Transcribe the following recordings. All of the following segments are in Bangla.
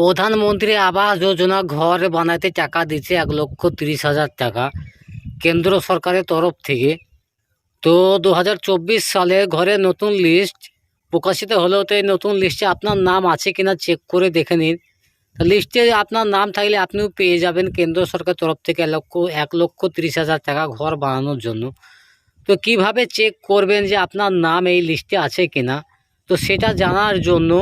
প্রধানমন্ত্রী আবাস যোজনা ঘর বানাতে টাকা দিচ্ছে এক লক্ষ তিরিশ হাজার টাকা কেন্দ্র সরকারের তরফ থেকে। তো দু হাজার চব্বিশ সালে ঘরের নতুন লিস্ট প্রকাশিত হলেও তো এই নতুন লিস্টে আপনার নাম আছে কিনা চেক করে দেখে নিন। লিস্টে আপনার নাম থাকলে আপনিও পেয়ে যাবেন কেন্দ্র সরকার তরফ থেকে এক লক্ষ এক লক্ষ তিরিশ হাজার টাকা ঘর বানানোর জন্য। তো কীভাবে চেক করবেন যে আপনার নাম এই লিস্টে আছে কিনা? তো সেটা জানার জন্য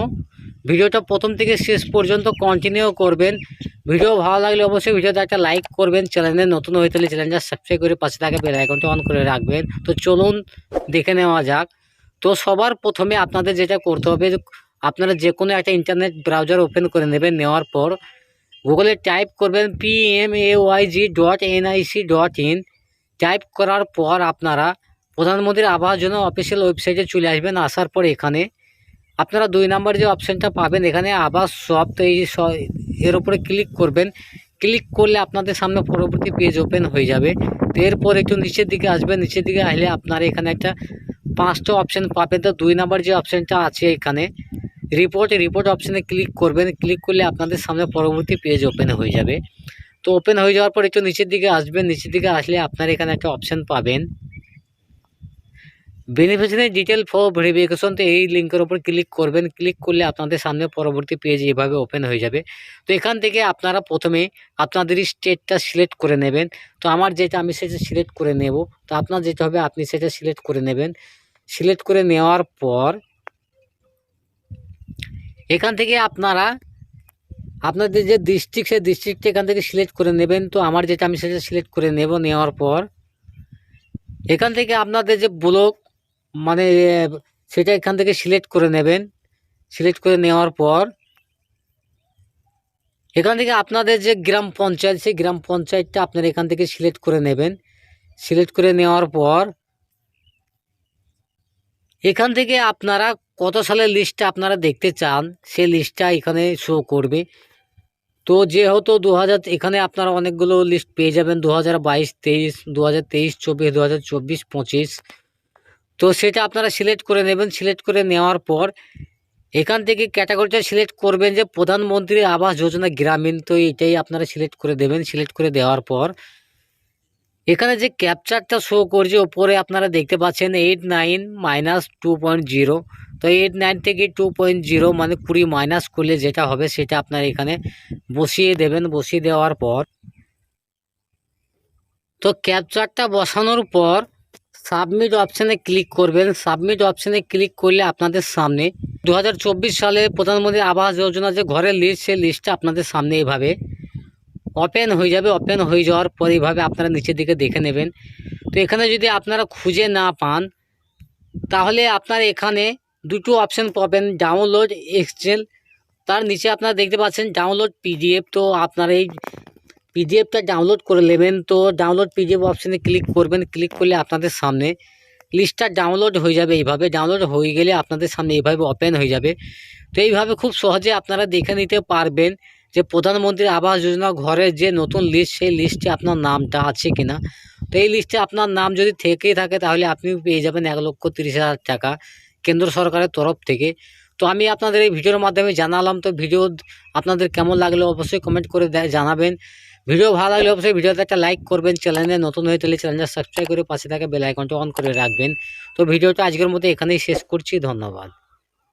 ভিডিওটা প্রথম থেকে শেষ পর্যন্ত কন্টিনিউ করবেন। ভিডিও ভালো লাগলে অবশ্যই ভিডিওতে একটা লাইক করবেন। চ্যানেলে নতুন হয়ে থাকলে চ্যানেলটা সাবস্ক্রাইব করে পাশে থাকা বেল আইকনটা অন করে রাখবেন। তো চলুন দেখে নেওয়া যাক। তো সবার প্রথমে আপনাদের যেটা করতে হবে, আপনারা যে কোনো একটা ইন্টারনেট ব্রাউজার ওপেন করে নেবেন, নেওয়ার পর গুগলে টাইপ করবেন P M A Y G dot NIC dot in type করার পর আপনারা প্রধানমন্ত্রীর আবাস জন্য অফিসিয়াল ওয়েবসাইটে চলে আসবেন। আসার পর এখানে আপনারা দুই নাম্বার যে অপশানটা পাবেন, এখানে আবার সব এই এর উপরে ক্লিক করবেন। ক্লিক করলে আপনাদের সামনে পরবর্তী পেজ ওপেন হয়ে যাবে। তো এরপর একটু নিচের দিকে আসবেন। নিচের দিকে আসলে আপনারা এখানে একটা পাঁচটা অপশান পাবেন। তো দুই নাম্বার যে অপশানটা আছে এখানে রিপোর্ট রিপোর্ট অপশানে ক্লিক করবেন। ক্লিক করলে আপনাদের সামনে পরবর্তী পেজ ওপেন হয়ে যাবে। তো ওপেন হয়ে যাওয়ার পর একটু নিচের দিকে আসবেন। নিচের দিকে আসলে আপনারা এখানে একটা অপশান পাবেন। বেনিফিশিয়ারি ডিটেল ফর ভেরিফিকেশন তো এই লিঙ্কের উপর ক্লিক করবেন। ক্লিক করলে আপনাদের সামনে পরবর্তী পেজ এভাবে ওপেন হয়ে যাবে। তো এখান থেকে আপনারা প্রথমে আপনাদের স্টেটটা সিলেক্ট করে নেবেন। তো আমার যেটা আমি সেটা সিলেক্ট করে নেব। তো আপনার যেটা হবে আপনি সেটা সিলেক্ট করে নেবেন। সিলেক্ট করে নেওয়ার পর এখান থেকে আপনারা আপনাদের যে ডিস্ট্রিক্ট সেই ডিস্ট্রিক্টটা এখান থেকে সিলেক্ট করে নেবেন। তো আমার যেটা আমি সেটা সিলেক্ট করে নেব নেওয়ার পর এখান থেকে আপনাদের যে ব্লক মানে সেটা এখান থেকে সিলেক্ট করে নেবেন। সিলেক্ট করে নেওয়ার পর, এখান থেকে আপনাদের যে গ্রাম পঞ্চায়েত, সেই গ্রাম পঞ্চায়েতটা আপনারা এখান থেকে সিলেক্ট করে নেবেন। সিলেক্ট করে নেওয়ার পর, এখান থেকে আপনারা কত সালের লিস্টটা আপনারা দেখতে চান, সেই লিস্টটা এখানে শো করবে। তো যেহেতু দু হাজার এখানে আপনারা অনেকগুলো লিস্ট পেয়ে যাবেন দু হাজার বাইশ, তেইশ দু হাজার তেইশ, চব্বিশ দু হাজার চব্বিশ, পঁচিশ। তো সেটা আপনারা সিলেক্ট করে নেবেন। সিলেক্ট করে নেওয়ার পর এখান থেকে ক্যাটাগরিটা সিলেক্ট করবেন যে প্রধানমন্ত্রী আবাস যোজনা গ্রামীণ, তো এটাই আপনারা সিলেক্ট করে দেবেন। সিলেক্ট করে দেওয়ার পর এখানে যে ক্যাপচারটা শো করছে ওপরে আপনারা দেখতে পাচ্ছেন eight nine minus two point zero তো এইট নাইন থেকে টু পয়েন্ট জিরো মানে কুড়ি মাইনাস করলে যেটা হবে সেটা আপনারা এখানে বসিয়ে দেবেন। বসিয়ে দেওয়ার পর তো ক্যাপচারটা বসানোর পর সাবমিট অপশানে ক্লিক করবেন। সাবমিট অপশানে ক্লিক করলে আপনাদের সামনে দু হাজার চব্বিশ সালে প্রধানমন্ত্রী আবাস যোজনা যে ঘরের লিস্ট সেই লিস্টটা আপনাদের সামনে এইভাবে ওপেন হয়ে যাবে। ওপেন হয়ে যাওয়ার পর এইভাবে আপনারা নিচের দিকে দেখে নেবেন। তো এখানে যদি আপনারা খুঁজে না পান, তাহলে আপনার এখানে দুটো অপশান পাবেন ডাউনলোড এক্সচেঞ্জ তার নিচে আপনারা দেখতে পাচ্ছেন ডাউনলোড পিডিএফ তো আপনারা এই পিডিএফটা ডাউনলোড করে নেবেন। তো ডাউনলোড পিডিএফ অপশানে ক্লিক করবেন। ক্লিক করলে আপনাদের সামনে লিস্টটা ডাউনলোড হয়ে যাবে এইভাবে। ডাউনলোড হয়ে গেলে আপনাদের সামনে এইভাবে ওপেন হয়ে যাবে। তো এইভাবে খুব সহজে আপনারা দেখে নিতে পারবেন যে প্রধানমন্ত্রী আবাস যোজনা ঘরের যে নতুন লিস্ট সেই লিস্টে আপনার নামটা আছে কিনা। তো এই লিস্টে আপনার নাম যদি থেকেই থাকে, তাহলে আপনি পেয়ে যাবেন এক লক্ষ তিরিশ হাজার টাকা কেন্দ্র সরকারের তরফ থেকে। তো আমি আপনাদের এই ভিডিওর মাধ্যমে জানালাম। তো ভিডিও আপনাদের কেমন লাগল অবশ্যই কমেন্ট করে জানাবেন। ভিডিও ভালো লাগলে অবশ্যই ভিডিওতে একটা লাইক করবেন চ্যানেলে নতুন হয়ে তাহলে চ্যানেলটা সাবস্ক্রাইব করে পাশে থাকা বেল আইকনটা অন করে রাখবেন। তো ভিডিওটা আজকের মতো এখানেই শেষ করছি, ধন্যবাদ।